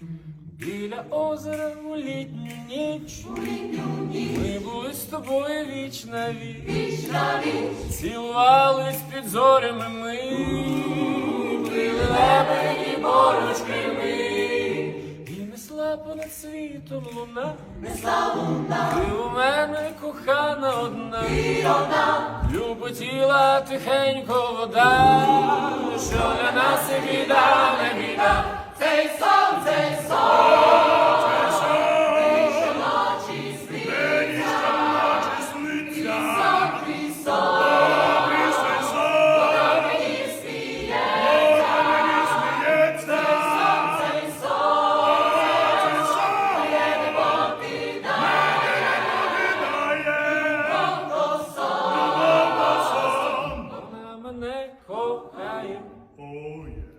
Біля озера у літню ніч. Ми були з тобою віч на віч, цілувались під зорями ми, пили лебеді борочки ми, і несла понад світом луна, ти у мене кохана одна, Люботіла тихенько вода, Oh yeah.